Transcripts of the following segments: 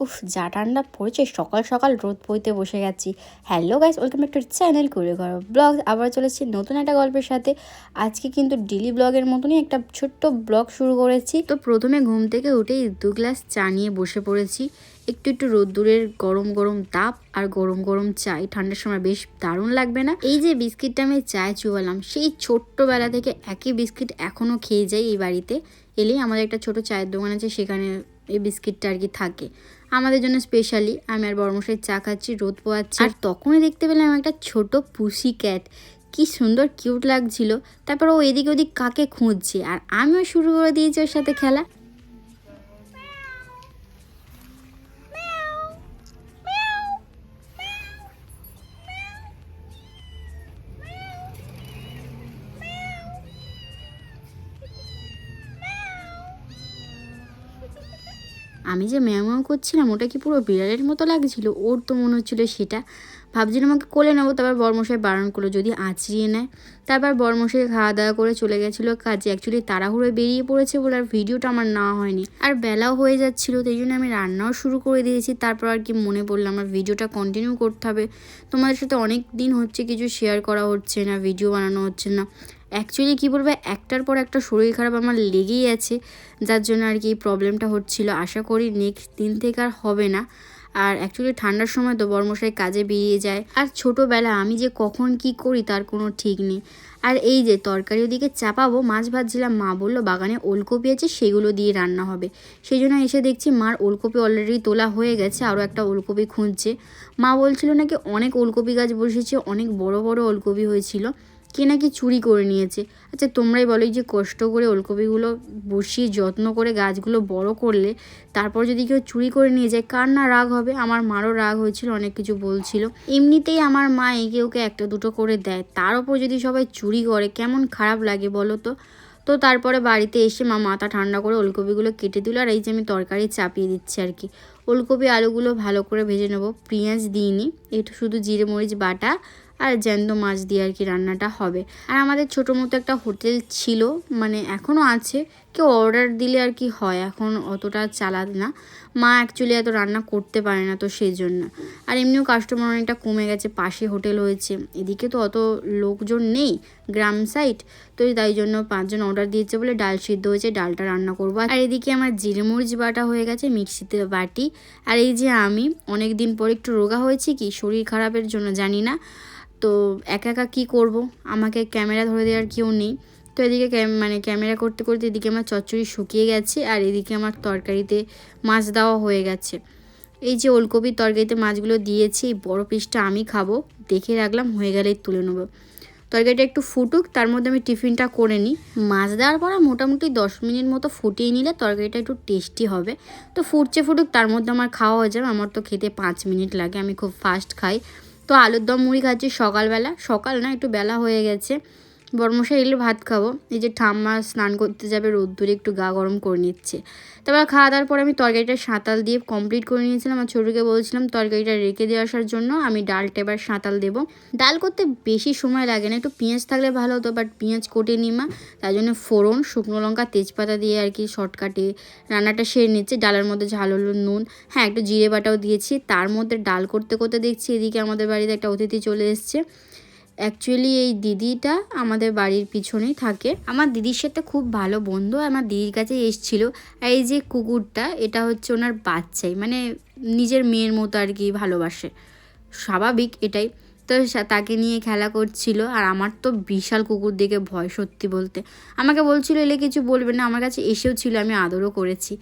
উফ, যা ঠান্ডা পড়েছে, সকাল সকাল রোদ বইতে বসে গেছি। Hello guys welcome to channel করে ঘর ব্লগ আবার চলেছি নতুন একটা গল্পের সাথে। আজকে কিন্তু ডেলি ব্লগের মতনই একটা ছোট্ট ব্লগ শুরু করেছি। তো প্রথমে ঘুম থেকে উঠেই দু গ্লাস চা নিয়ে বসে পড়েছি। একটু একটু রোদ্দুরের গরম গরম তাপ আর গরম গরম চাই। ঠান্ডার সময় বেশ দারুণ লাগবে না? এই যে বিস্কিটটা আমি চায় চুয়ালাম সেই ছোট্টবেলা থেকে একই বিস্কিট এখনও খেয়ে যাই এই বাড়িতে। এলেই আমাদের একটা ছোট চায়ের দোকান আছে, সেখানে এই বিস্কিটটা আর কি থাকে। আমাদের জন্য স্পেশালি আমি আর বড়মশাই চা খাচ্ছি, রোদ পোয়াচ্ছি। আর তখনই দেখতে পেলাম একটা ছোট পুসি ক্যাট কি সুন্দর কিউট লাগছিল। তারপর ও এদিক ওদিক কাকে খুঁজছে? আর আমিও শুরু করে দিয়েছি ওর সাথে খেলা। আমি যে ম্যাও করছিলাম, ওটা কি পুরো বিড়ালের মতো লাগছিল? ওর তো মনে হচ্ছিল সেটা। ভাবছিলাম আমাকে কোলে নেব, তারপর বরমশাই বারণ করল, যদি আঁচড়িয়ে নেয়? তারপর বরমশাই খাওয়া দাওয়া করে চলে গেছিল কাজে। অ্যাকচুয়ালি তাড়াহুড়োয় বেরিয়ে পড়েছে বলে আর ভিডিওটা আমার নেওয়া হয়নি। আর বেলাও হয়ে যাচ্ছিল, তাই জন্য আমি রান্নাও শুরু করে দিয়েছি। তারপর আর কি মনে পড়ল, আমার ভিডিওটা কন্টিনিউ করতে হবে। তোমাদের সাথে অনেক দিন হচ্ছে কিছু শেয়ার করা হচ্ছে না ভিডিও বানানো হচ্ছে না। অ্যাকচুয়ালি কী বলব, একটার পর একটা শরীর খারাপ আমার লেগেই আছে, যার জন্য আর কি প্রবলেমটা হচ্ছিল। আশা করি নেক্সট দিন থেকে আর হবে না। আর অ্যাকচুয়ালি ঠান্ডার সময় তো বর্মশাই কাজে বেরিয়ে যায়। আর ছোটোবেলা আমি যে কখন কি করি তার কোনো ঠিক নেই। আর এই যে তরকারি ওদিকে চাপাবো, মাছ ভাজছিলাম, মা বলল, বাগানে ওলকপি আছে, সেগুলো দিয়ে রান্না হবে। সেই জন্য এসে দেখছি মার ওলকপি অলরেডি তোলা হয়ে গেছে, আরও একটা ওলকপি খুঁজছে। মা বলছিল, নাকি অনেক ওলকপি গাছ বসেছে, অনেক বড় বড় ওলকপি হয়েছিল। কে নাকি চুরি করে নিয়েছে? আচ্ছা তোমরাই বলো যে কষ্ট করে ওলকপিগুলো বসিয়ে যত্ন করে গাছগুলো বড় করলে তারপর যদি কেউ চুরি করে নিয়ে যায়, কার না রাগ হবে? আমার মারও রাগ হয়েছিল, অনেক কিছু বলছিল। এমনিতেই আমার মা একে ওকে একটা দুটো করে দেয়। তার ওপর যদি সবাই চুরি করে, কেমন খারাপ লাগে বলো তো? তো তারপরে বাড়িতে এসে মা মাথা ঠান্ডা করে ওলকপিগুলো কেটে দিল আর এই যে আমি তরকারি চাপিয়ে দিচ্ছি আর কি। ওলকপি আলুগুলো ভালো করে ভেজে নেব, পেঁয়াজ দিইনি, একটু শুধু জিরে মরিচ বাটা আর জ্যান্ত মাছ দিয়ে আর কি রান্নাটা হবে। আর আমাদের ছোটো মতো একটা হোটেল ছিল মানে এখনও আছে। কেউ অর্ডার দিলে আর কি হয়, এখন অতটা চালাত না। মা অ্যাকচুয়ালি এত রান্না করতে পারে না তো সেই জন্য আর এমনিও কাস্টমার অনেকটা কমে গেছে, পাশে হোটেল হয়েছে। এদিকে তো অত লোকজন নেই, গ্রাম সাইড তো তাই জন্য পাঁচজন অর্ডার দিয়েছে বলে ডাল সিদ্ধ হয়েছে, ডালটা রান্না করব। আর এদিকে আমার জিরে মরিচ বাটা হয়ে গেছে, মিক্সিতে বাটি। আর এই যে আমি অনেক দিন পর একটু রোগা হয়েছি কি, শরীর খারাপের জন্য জানি না। তো একা একা কী করব? আমাকে ক্যামেরা ধরে দেওয়ার কেউ নেই। তো এদিকে মানে ক্যামেরা করতে করতে এদিকে আমার চচ্চড়ি শুকিয়ে গেছে আর এদিকে আমার তরকারিতে মাছ দেওয়া হয়ে গেছে। এই যে ওলকপির তরকারিতে মাছগুলো দিয়েছি, এই বড়ো পিসটা আমি খাব। দেখে রাখলাম, হয়ে গেলেই তুলে নেব। তরকারিটা একটু ফুটুক, তার মধ্যে আমি টিফিনটা করে নিই। মাছ দেওয়ার পর মোটামুটি দশ মিনিট মতো ফুটিয়ে নিলে তরকারিটা একটু টেস্টি হবে। তো ফুটছে ফুটুক, তার মধ্যে আমার খাওয়া হয়ে যাবে। আমার তো খেতে পাঁচ মিনিট লাগে, আমি খুব ফাস্ট খাই। তো আলুর দম মুড়ি খাচ্ছি সকালবেলা। সকাল না একটু বেলা হয়ে গেছে। বর্মশাই এলে ভাত খাব। এই যে ঠাম্মা স্নান করতে যাবে, রোদ্দুরে একটু গা গরম করে নিচ্ছে। তারপর খাওয়া দাওয়ার পরে আমি তরকারিটা সাঁতাল দিয়ে কমপ্লিট করে নিয়েছিলাম আমার ছোটোকে বলছিলাম, তরকারিটা রেখে দিয়ে আসার জন্য আমি ডালটা এবার সাঁতাল দেবো। ডাল করতে বেশি সময় লাগে না, একটু পেঁয়াজ থাকলে ভালো হতো বাট পেঁয়াজ কোটে নিমা তাই জন্য ফোড়ন, শুকনো লঙ্কা, তেজপাতা দিয়ে আর কি শর্টকাটে রান্নাটা সেরে নিচ্ছে। ডালের মধ্যে ঝাল হলো নুন হ্যাঁ একটু জিরে বাটাও দিয়েছি। তার মধ্যে ডাল করতে করতে দেখছি এদিকে আমাদের বাড়িতে একটা অতিথি চলে এসছে। অ্যাকচুয়ালি এই দিদিটা আমাদের বাড়ির পিছনেই থাকে। আমার দিদির সাথে খুব ভালো বন্ধু, আমার দিদির কাছে এসছিল। এই যে কুকুরটা, এটা হচ্ছে ওনার বাচ্চাই মানে নিজের মেয়ের মতো আর কি ভালোবাসে। স্বাভাবিক এটাই। তো তাকে নিয়ে খেলা করছিল। আর আমার তো বিশাল কুকুর দেখে ভয় সত্যি বলতে। আমাকে বলছিল, এলে কিছু বলবে না, আমার কাছে এসেও ছিল, আমি আদরও করেছি।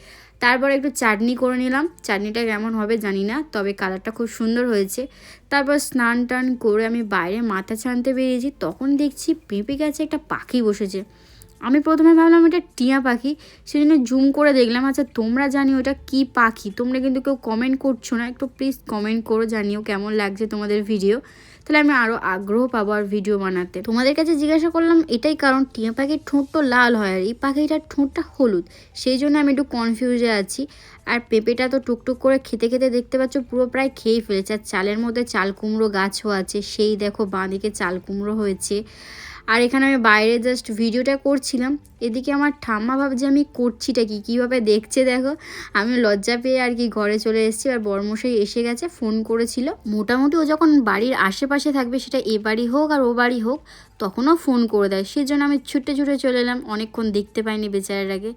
তারপর একটু চাটনি করে নিলাম। চাটনিটা কেমন হবে জানি না, তবে কালারটা খুব সুন্দর হয়েছে। তারপর স্নান টান করে আমি বাইরে মাথা ছানতে বেরিয়েছি। তখন দেখছি পেঁপে গাছে একটা পাখি বসেছে। আমি প্রথমে ভাবলাম এটা টিয়া পাখি সেই জন্য জুম করে দেখলাম আচ্ছা তোমরা জানি ওটা কি পাখি? তোমরা কিন্তু কেউ কমেন্ট করছ না, একটু প্লিজ কমেন্ট করো, জানিও কেমন লাগছে তোমাদের ভিডিও তাহলে আমি আরও আগ্রহ পাবো আর ভিডিও বানাতে। তোমাদের কাছে জিজ্ঞাসা করলাম, এটাই কারণ টিয়া পাখির ঠোঁট তো লাল হয় আর এই পাখিটার ঠোঁটটা হলুদ। সেই জন্য আমি একটু কনফিউজে আছি। আর পেঁপেটা তো টুকটুক করে খেতে খেতে দেখতে পাচ্ছ, পুরো প্রায় খেয়েই ফেলেছে। আর চালের মধ্যে চাল কুমড়ো গাছও আছে, সেই দেখো বাঁ দিকে চাল কুমড়ো হয়েছে। আর এখানে আমি বাইরে জাস্ট ভিডিওটা করছিলাম। এদিকে আমার ঠাম্মা ভাবছে আমি করছিটা কি? কীভাবে দেখছে দেখো? আমি লজ্জা পেয়ে আর কি ঘরে চলে এসেছি আর বর্মশাই এসে গেছে, ফোন করেছিল। মোটামুটি ও যখন বাড়ির আশেপাশে থাকবে সেটা এ বাড়ি হোক আর ও বাড়ি হোক, তখনও ফোন করে দেয়। সেই জন্য আমি ছুটে ছুটে চলে এলাম, অনেকক্ষণ দেখতে পাইনি বেচারের আগে।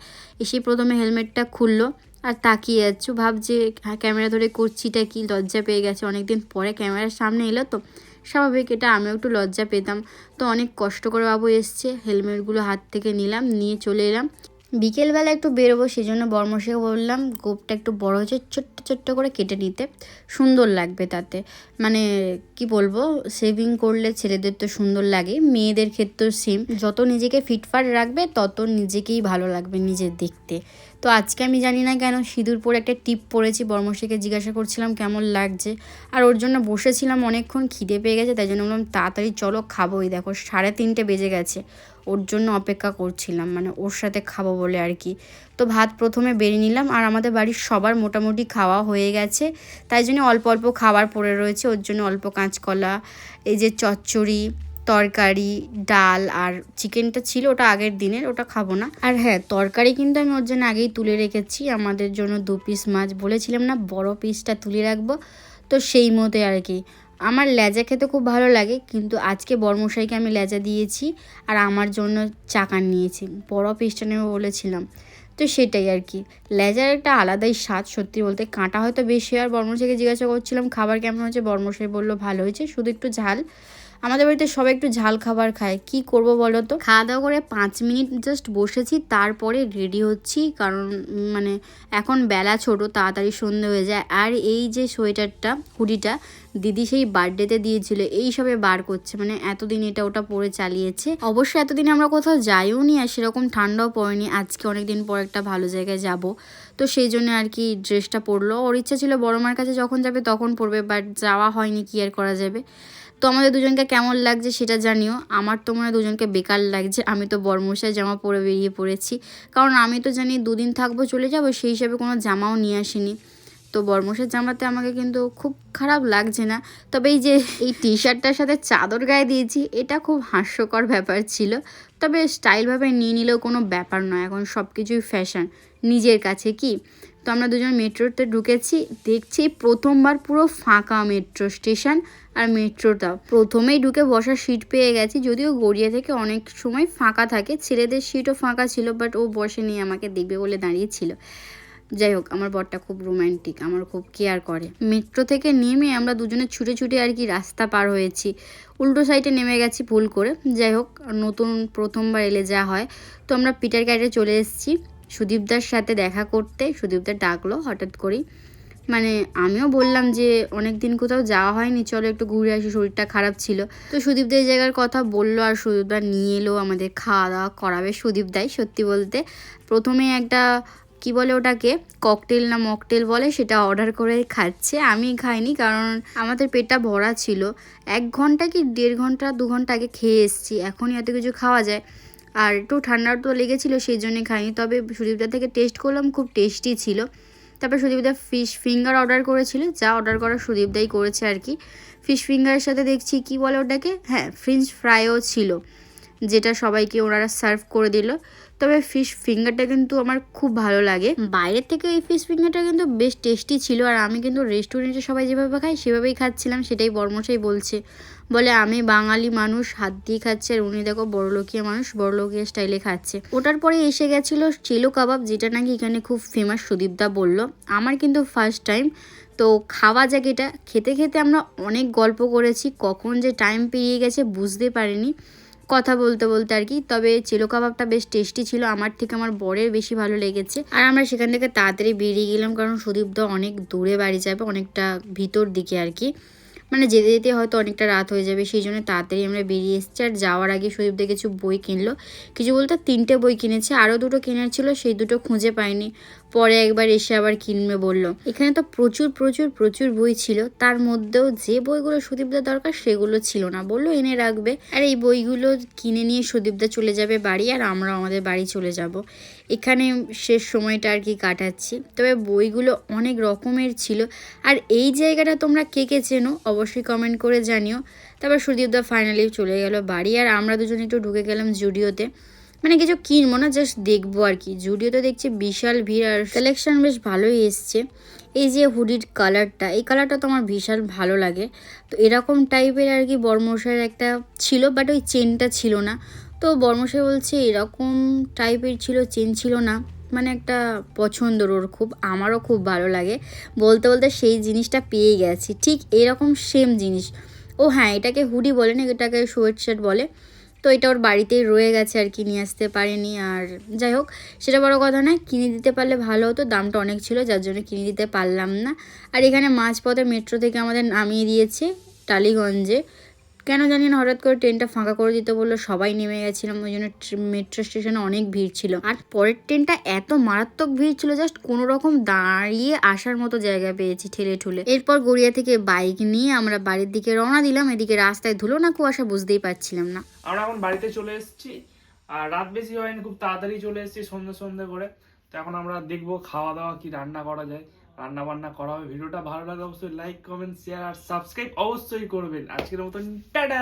এসে প্রথমে হেলমেটটা খুললো আর তাকিয়ে যাচ্ছ ভাবছে হ্যাঁ ক্যামেরা ধরে করছিটা কি? লজ্জা পেয়ে গেছে। অনেকদিন পরে ক্যামেরার সামনে এলো তো। স্বাভাবিক, এটা আমিও একটু লজ্জা পেতাম। তো অনেক কষ্ট করে বাবু এসছে, হেলমেটগুলো হাত থেকে নিলাম, নিয়ে চলে এলাম। বিকেলবেলা একটু বেরোবো সেই জন্য বর্মশাকে বললাম, গোপটা একটু বড় হচ্ছে ছোট্ট ছোট্ট করে কেটে নিতে, সুন্দর লাগবে তাতে। মানে কি বলব সেভিং করলে ছেলেদের তো সুন্দর লাগে, মেয়েদের ক্ষেত্রেও সেম যত নিজেকে ফিটফাট রাখবে, তত নিজেকেই ভালো লাগবে নিজের দেখতে। তো আজকে আমি জানি না কেন সিঁদুর পরে একটা টিপ পরেছি, বর্মশাকে জিজ্ঞাসা করছিলাম কেমন লাগছে। আর ওর জন্য বসেছিলাম অনেকক্ষণ, খিদে পেয়ে গেছে, তাই জন্য বললাম, তাড়াতাড়ি চলো, খাবোই। দেখো, সাড়ে তিনটে বেজে গেছে, ওর জন্য অপেক্ষা করছিলাম মানে ওর সাথে খাব বলে আর কি। তো ভাত প্রথমে বেড়ে নিলাম, আর আমাদের বাড়ির সবার মোটামুটি খাওয়া হয়ে গেছে, তাই জন্য অল্প অল্প খাবার পড়ে রয়েছে, ওর জন্য অল্প কাঁচকলা, এই যে চচ্চড়ি তরকারি, ডাল আর চিকেনটা ছিল ওটা আগের দিনের, ওটা খাব না। আর হ্যাঁ তরকারি কিন্তু আমি ওর জন্য আগেই তুলে রেখেছি। আমাদের জন্য দু পিস মাছ বলেছিলাম না, বড় পিসটা তুলে রাখব। তো সেই মতে আর কি। আমার লেজা খেতে খুব ভালো লাগে, কিন্তু আজকে বর্মশাইকে আমি লেজা দিয়েছি আর আমার জন্য চাকান নিয়েছি। বড় পিসটা নেবে বলেছিলাম। তো সেটাই আর কি। লেজার একটা আলাদাই স্বাদ, সত্যি বলতে। কাঁটা হয়তো বেশি আর বর্মশাইকে জিজ্ঞাসা করছিলাম, খাবার কেমন হয়েছে? বর্মশাই বলল, ভালো হয়েছে, শুধু একটু ঝাল। আমাদের বাড়িতে সবাই একটু ঝাল খাবার খায়। কি করব বলো তো? খাওয়া দাওয়া করে পাঁচ মিনিট জাস্ট বসেছি, তারপরে রেডি হচ্ছি, কারণ মানে এখন বেলা ছোট, তাড়াতাড়ি সন্ধে হয়ে যায়। আর এই যে সোয়েটারটা, হুডিটা, দিদি সেই বার্থডেতে দিয়েছিল, এই সবে বার করছে। মানে এতদিন এটা ওটা পরে চালিয়েছে। অবশ্য এতদিন আমরা কোথাও যাইও নি, আর সেরকম ঠান্ডাও পড়েনি। আজকে অনেকদিন পর একটা ভালো জায়গায় যাব। তো সেই জন্য আর কি ড্রেসটা পরলো। ওর ইচ্ছা ছিল, বড় মার কাছে যখন যাবে তখন পরবে বাট যাওয়া হয়নি, কি আর করা যাবে? তো আমাদের দুজনকে কেমন লাগছে সেটা জানিও। আমার তো মনে হয় দুজনকে বেকার লাগছে। আমি তো বর্মশাই জামা পরে বেরিয়ে পড়েছি। কারণ আমি তো জানি দুদিন থাকব, চলে যাব, সেই হিসাবে কোনো জামাও নিয়ে আসিনি। তো বর্মশের জামাতে আমাকে কিন্তু খুব খারাপ লাগছে না। তবে এই যে এই টি শার্টটার সাথে চাদর গায়ে দিয়েছি, এটা খুব হাস্যকর ব্যাপার ছিল। তবে স্টাইলভাবে নিয়ে নিলেও কোনো ব্যাপার নয়। এখন সব কিছুই ফ্যাশন নিজের কাছে কি? তো আমরা দুজন মেট্রোতে ঢুকেছি, দেখছি প্রথমবার পুরো ফাঁকা মেট্রো স্টেশন আর মেট্রোটাও প্রথমেই ঢুকে বসার সিট পেয়ে গেছি, যদিও গড়িয়া থেকে অনেক সময় ফাঁকা থাকে, ছেলেদের সিটও ফাঁকা ছিল, বাট ও বসে নিয়ে আমাকে দেখবে বলে দাঁড়িয়েছিল। যাই হোক, আমার বরটা খুব রোম্যান্টিক আমার খুব কেয়ার করে। মেট্রো থেকে নেমে আমরা দুজনে ছুটে ছুটে আর কি রাস্তা পার হয়েছি। উল্টো সাইডে নেমে গেছি ভুল করে। যাই হোক, নতুন প্রথমবার এলে যা হয়। তো আমরা পিটার ক্যাটে চলে এসেছি। সুদীপদার সাথে দেখা করতে সুদীপদার ডাকলো হঠাৎ করেই। মানে আমিও বললাম যে অনেক দিন কোথাও যাওয়া হয়নি, চলো একটু ঘুরে আসি, শরীরটা খারাপ ছিল। তো সুদীপদা এই জায়গার কথা বলল আর সুদীপদা নিয়ে এলো আমাদের খাওয়া দাওয়া করাবে সুদীপদাই সত্যি বলতে। প্রথমে একটা, কি বলে ওটাকে ককটেল না মকটেল বলে, সেটা অর্ডার করে খাচ্ছে। আমি খাইনি কারণ আমাদের পেটটা ভরা ছিল। এক ঘণ্টা কি দেড় ঘণ্টা, দু ঘণ্টা আগে খেয়ে এসেছি, এখনই এত কিছু খাওয়া যায়। আর একটু ঠান্ডা তো লেগেছিলো, সেই জন্য খাইনি। তবে সুদীপদা থেকে টেস্ট করলাম, খুব টেস্টি ছিল। তারপর সুদীপদা ফিশ ফিঙ্গার অর্ডার করেছিল, যা অর্ডার করা সুদীপদাই করেছে আর কি। ফিশ ফিঙ্গারের সাথে দেখছি, কি বলে ওটাকে? হ্যাঁ ফ্রেঞ্চ ফ্রাইও ছিল, যেটা সবাইকে ওনারা সার্ভ করে দিল। তবে ফিশ ফিঙ্গারটা কিন্তু আমার খুব ভালো লাগে। বাইরের থেকে এই ফিশ ফিঙ্গারটা কিন্তু বেশ টেস্টি ছিল আর আমি কিন্তু রেস্টুরেন্টে সবাই যেভাবে খাই সেভাবেই খাচ্ছিলাম, সেটাই বর্মশাই বলছে। বলে, আমি বাঙালি মানুষ, হাত দিয়ে খাচ্ছে আর উনি দেখো বড়লোকিয়া মানুষ, বড়লোকিয়া স্টাইলে খাচ্ছে। ওটার পরে এসে গেছিল চিলো কাবাব যেটা নাকি এখানে খুব ফেমাস সুদীপদা বলল। আমার কিন্তু ফার্স্ট টাইম তো খাওয়া যাক এটা। খেতে খেতে আমরা অনেক গল্প করেছি, কখন যে টাইম পেরিয়ে গেছে বুঝতে পারিনি। কথা বলতে বলতে আর কি, তবে চিলো কাবাবটা বেশ টেস্টি ছিল, আমার থেকে আমার বরের বেশি ভালো লেগেছে। আর আমরা সেখান থেকে তাড়াতাড়ি বেরিয়ে গেলাম, কারণ সুদীপ দা অনেক দূরে বাড়ি যাবে, অনেকটা ভিতর দিকে আর কি। মানে যেতে যেতে হয়তো অনেকটা রাত হয়ে যাবে, সেই জন্য তাড়াতাড়ি আমরা বেরিয়ে এসেছি। আর যাওয়ার আগে সুদীপদা কিছু বই কিনলো। কিছু বলতে তিনটে বই কিনেছে, আরও দুটো কেনার ছিল, সেই দুটো খুঁজে পাইনি। পরে একবার এসে আবার কিনবে বলল। এখানে তো প্রচুর প্রচুর প্রচুর বই ছিল। তার মধ্যেও যে বইগুলো সুদীপদার দরকার সেগুলো ছিল না। বলল, এনে রাখবে। আর এই বইগুলো কিনে নিয়ে সুদীপদা চলে যাবে বাড়ি, আর আমরা আমাদের বাড়ি চলে যাব। এখানে শেষ সময়টা আর কি কাটাচ্ছি। তবে বইগুলো অনেক রকমের ছিল। আর এই জায়গাটা তোমরা কে কে চেনো অবশ্যই কমেন্ট করে জানিও। তারপর সুদীপদা ফাইনালি চলে গেল বাড়ি আর আমরা দুজন একটু ঢুকে গেলাম জুডিওতে। মানে কিছু কিনবো না জাস্ট দেখব আর কি। জুডিওতে দেখছি বিশাল ভিড় আর কালেকশন বেশ ভালোই এসছে। এই যে হুডির কালারটা এই কালারটা তো আমার বিশাল ভালো লাগে। তো এরকম টাইপের আর কি বর্মশাইয়ের একটা ছিল বাট ওই চেনটা ছিল না। তো বর্মশাই বলছে, এরকম টাইপের ছিল, চেন ছিল না। মানে একটা পছন্দর ওর খুব, আমারও খুব ভালো লাগে। বলতে বলতে সেই জিনিসটা পেয়ে গেছি। ঠিক এরকম সেম জিনিস। ও হ্যাঁ এটাকে হুডি বলে না, এটাকে সোয়েট শার্ট বলে। তো এটা ওর বাড়িতেই রয়ে গেছে আর কি, নিয়ে আসতে পারেনি। আর যাই হোক, সেটা বড় কথা নয়, কিনে দিতে পারলে ভালো হতো, দামটা অনেক ছিল, যার জন্য কিনে দিতে পারলাম না। আর এখানে মাঝপথে মেট্রো থেকে আমাদের নামিয়ে দিয়েছে টালিগঞ্জে। কেন জানি না, হঠাৎ করে ট্রেনটা ফাঁকা করে দিতে বলল, সবাই নেমে গেছিলাম, ওই জন্য মেট্রো স্টেশনে অনেক ভিড় ছিল। আর পরের ট্রেনটা এত মারাত্মক ভিড় ছিল, জাস্ট কোনো রকম দাঁড়িয়ে আসার মতো জায়গা পেয়েছি ঠেলে ঠুলে। এরপর গড়িয়া থেকে বাইক নিয়ে আমরা বাড়ির দিকে রওনা দিলাম, এদিকে রাস্তায় ধুলো না কুয়াশা বুঝতেই পারছিলাম না। আমরা এখন বাড়িতে চলে এসেছি, আর রাত বেশি হয়নি, খুব তাড়াতাড়ি চলে এসেছি সন্ধ্যে সন্ধ্যে করে। তো এখন আমরা দেখব খাওয়া দাওয়া কি রান্না করা যায়। রান্না বান্না করা হবে। ভিডিওটা ভালো লাগে অবশ্যই লাইক কমেন্ট শেয়ার আর সাবস্ক্রাইব অবশ্যই করবেন। আজকের মতন, টাটা!